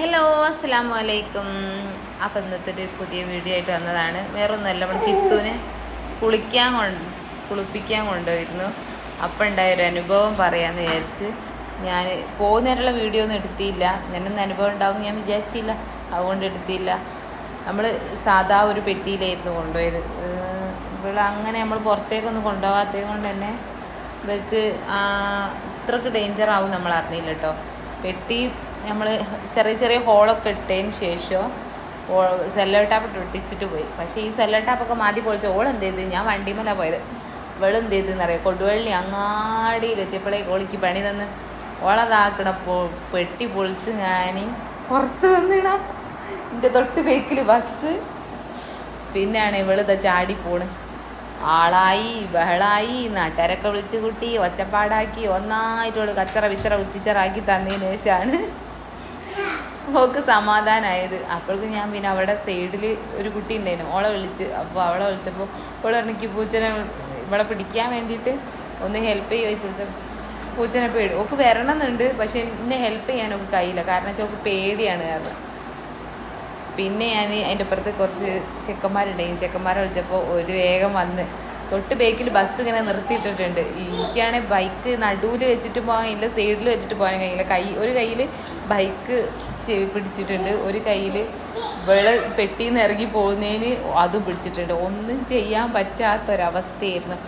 Hello അസ്സാം വലൈക്കും അപ്പം ഇന്നത്തെ ഒരു പുതിയ വീഡിയോ ആയിട്ട് വന്നതാണ്. വേറെ ഒന്നുമല്ല നമ്മൾ കിത്തുവിനെ കുളിക്കാൻ കൊണ്ട് കുളിപ്പിക്കാൻ കൊണ്ടുപോയിരുന്നു. അപ്പം ഉണ്ടായ ഒരു അനുഭവം പറയാമെന്ന് വിചാരിച്ച് ഞാൻ പോകുന്നതിനുള്ള വീഡിയോ ഒന്നും എടുത്തില്ല ഞാനൊന്നും അനുഭവം ഉണ്ടാവും ഞാൻ വിചാരിച്ചില്ല. അതുകൊണ്ട് എടുത്തിയില്ല. നമ്മൾ സാധാ ഒരു പെട്ടിയിലായിരുന്നു കൊണ്ടുപോയത്. ഇവിടെ അങ്ങനെ നമ്മൾ പുറത്തേക്കൊന്നും കൊണ്ടുപോകാത്തത് കൊണ്ട് തന്നെ ഇവർക്ക് ഇത്രക്ക് ഡേഞ്ചർ ആവും നമ്മൾ അറിഞ്ഞില്ല കേട്ടോ. പെട്ടി നമ്മൾ ചെറിയ ചെറിയ ഹോളൊക്കെ ഇട്ടതിന് ശേഷം സെല്ലോ ടാപ്പ് ഒട്ടിച്ചിട്ട് പോയി. പക്ഷേ ഈ സെല്ലോ ടാപ്പൊക്കെ മാറ്റി പൊളിച്ച ഓൾ എന്ത് ചെയ്ത്? ഞാൻ വണ്ടിമല പോയത്. എന്ത് ചെയ്തെന്ന് അറിയാം? കൊടുവള്ളി അങ്ങാടിയിലെത്തിയപ്പോഴേക്ക് ഓളിക്ക് പണി തന്ന്. ഓളതാക്കണ പൊ പെട്ടി പൊളിച്ച് ഞാൻ പുറത്ത് വന്നിട എന്റെ തൊട്ട് ബേക്കിൽ ബസ് പിന്നെയാണ് ഇവളിത ചാടി പോണ്. ആളായി ബഹളായി നാട്ടുകാരൊക്കെ വിളിച്ചു കൂട്ടി ഒച്ചപ്പാടാക്കി ഒന്നായിട്ടോട് കച്ചറ വിച്ചറ ഉച്ചിച്ചറാക്കി തന്നതിന് ശേഷമാണ് ഓക്ക് സമാധാനമായത് അപ്പോഴേക്കും ഞാൻ പിന്നെ അവിടെ സൈഡിൽ ഒരു കുട്ടി ഉണ്ടായിരുന്നു. ഓളെ വിളിച്ച് അപ്പോൾ അവളെ വിളിച്ചപ്പോൾ ഓളെ എനിക്ക് പൂച്ചനെ ഇവളെ പിടിക്കാൻ വേണ്ടിയിട്ട് ഒന്ന് ഹെൽപ്പ് ചെയ്യുക ചോദിച്ചാൽ പൂച്ചനെ പേടി ഓക്ക് വരണമെന്നുണ്ട് പക്ഷെ എന്നെ ഹെൽപ്പ് ചെയ്യാൻ ഓക്ക് കഴിയില്ല. കാരണം വെച്ചാൽ ഓക്ക് പേടിയാണ് കാരണം പിന്നെ ഞാൻ അതിന്റെ അപ്പുറത്ത് കുറച്ച് ചെക്കന്മാരുണ്ടായി. ചെക്കന്മാരെ വിളിച്ചപ്പോൾ ഒരു വേഗം വന്ന് തൊട്ട് ബേക്കിൽ ബസ് ഇങ്ങനെ നിർത്തിയിട്ടിട്ടുണ്ട്. എനിക്കാണെങ്കിൽ ബൈക്ക് നടുവിൽ വെച്ചിട്ട് പോകാൻ ഇല്ല സൈഡിൽ വെച്ചിട്ട് പോകാൻ കഴിയില്ല. കൈ ഒരു കയ്യിൽ ബൈക്ക് പിടിച്ചിട്ടുണ്ട്. ഒരു കയ്യിൽ വെൾ പെട്ടിയിൽ നിന്ന് ഇറങ്ങി പോകുന്നതിന് അതും പിടിച്ചിട്ടുണ്ട്. ഒന്നും ചെയ്യാൻ പറ്റാത്തൊരവസ്ഥയായിരുന്നു.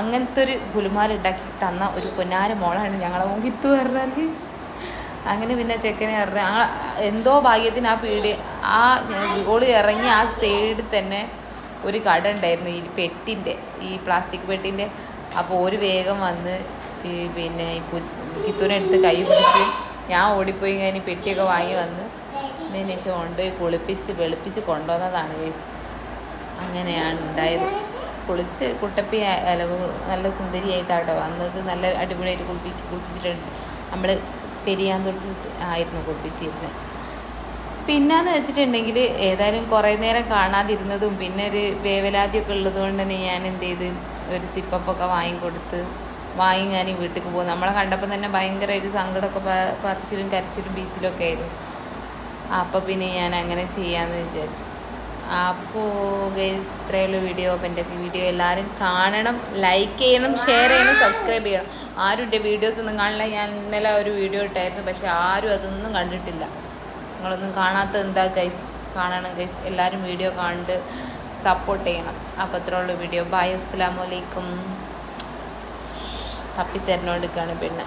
അങ്ങനത്തെ ഒരു ഗുലുമാലുണ്ടാക്കി തന്ന ഒരു പൊന്നാര മോളാണ് ഞങ്ങളെ മോഹിത്തു പറഞ്ഞാൽ അങ്ങനെ പിന്നെ ചെക്കനെ ഇറങ്ങി എന്തോ ഭാഗ്യത്തിന് ആ പീടി ആ ഓൾ ഇറങ്ങി ആ സൈഡിൽ തന്നെ ഒരു കട ഉണ്ടായിരുന്നു ഈ പെട്ടിന്റെ ഈ പ്ലാസ്റ്റിക് പെട്ടിന്റെ അപ്പോൾ ഒരു വേഗം വന്ന് ഈ പിന്നെ ഈ പൂച്ച കിത്തൂനെ കൈ പിടിച്ച് ഞാൻ ഓടിപ്പോയി കഴിഞ്ഞ് പെട്ടിയൊക്കെ വാങ്ങി വന്ന് അതിന് ശേഷം കൊണ്ടുപോയി കുളിപ്പിച്ച് വെളുപ്പിച്ച് കൊണ്ടുവന്നതാണ് കേസ് അങ്ങനെയാണ് ഉണ്ടായത്. കുളിച്ച് കുട്ടപ്പി അല്ല നല്ല സുന്ദരിയായിട്ടാട്ടോ വന്നത്. നല്ല അടിപൊളിയായിട്ട് കുളിപ്പിച്ച് കുളിപ്പിച്ചിട്ടുണ്ട്. നമ്മൾ പെരിയാൻ തൊട്ടിട്ട് ആയിരുന്നു കുളിപ്പിച്ചിരുന്നത് പിന്നെന്ന് വെച്ചിട്ടുണ്ടെങ്കിൽ ഏതായാലും കുറേ നേരം കാണാതിരുന്നതും പിന്നെ ഒരു വേവലാതിയൊക്കെ ഉള്ളത് കൊണ്ട് തന്നെ ഞാൻ എന്ത് ചെയ്ത് ഒരു സിപ്പപ്പൊക്കെ വാങ്ങിക്കൊടുത്ത് വാങ്ങി ഞാൻ വീട്ടിൽ പോകും നമ്മളെ കണ്ടപ്പോൾ തന്നെ ഭയങ്കരമായിട്ട് സങ്കടമൊക്കെ പറിച്ചിലും കരച്ചിലും ബീച്ചിലും ഒക്കെ ആയിരുന്നു. അപ്പോൾ പിന്നെ ഞാൻ അങ്ങനെ ചെയ്യാമെന്ന് വിചാരിച്ചു. അപ്പോൾ ഗൈസ് ഇത്രയുള്ള വീഡിയോ. അപ്പം എന്റെ വീഡിയോ എല്ലാവരും കാണണം ലൈക്ക് ചെയ്യണം ഷെയർ ചെയ്യണം സബ്സ്ക്രൈബ് ചെയ്യണം. ആരും എന്റെ വീഡിയോസ് ഒന്നും കാണില്ല. ഞാൻ ഇന്നലെ ഒരു വീഡിയോ ഇട്ടായിരുന്നു. പക്ഷെ ആരും അതൊന്നും കണ്ടിട്ടില്ല. നിങ്ങളൊന്നും കാണാത്ത എന്താ ഗൈസ് കാണണം ഗൈസ് എല്ലാവരും വീഡിയോ കണ്ട് സപ്പോർട്ട് ചെയ്യണം. അപ്പോൾ ഉള്ളൂ വീഡിയോ ബൈ അസ്സലാമു അലൈക്കും തപ്പിത്തരനോടുക്കാണ് പിന്നെ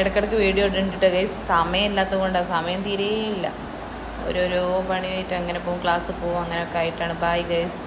ഇടയ്ക്കിടയ്ക്ക് വീഡിയോ ഇട്ടിട്ട് ഗൈസ് സമയമില്ലാത്തത് കൊണ്ടാണ് സമയം തീരെയില്ല. ഓരോരോ പണിയായിട്ട് അങ്ങനെ പോകും. ക്ലാസ് പോകും. അങ്ങനെയൊക്കെ ആയിട്ടാണ്. Bye guys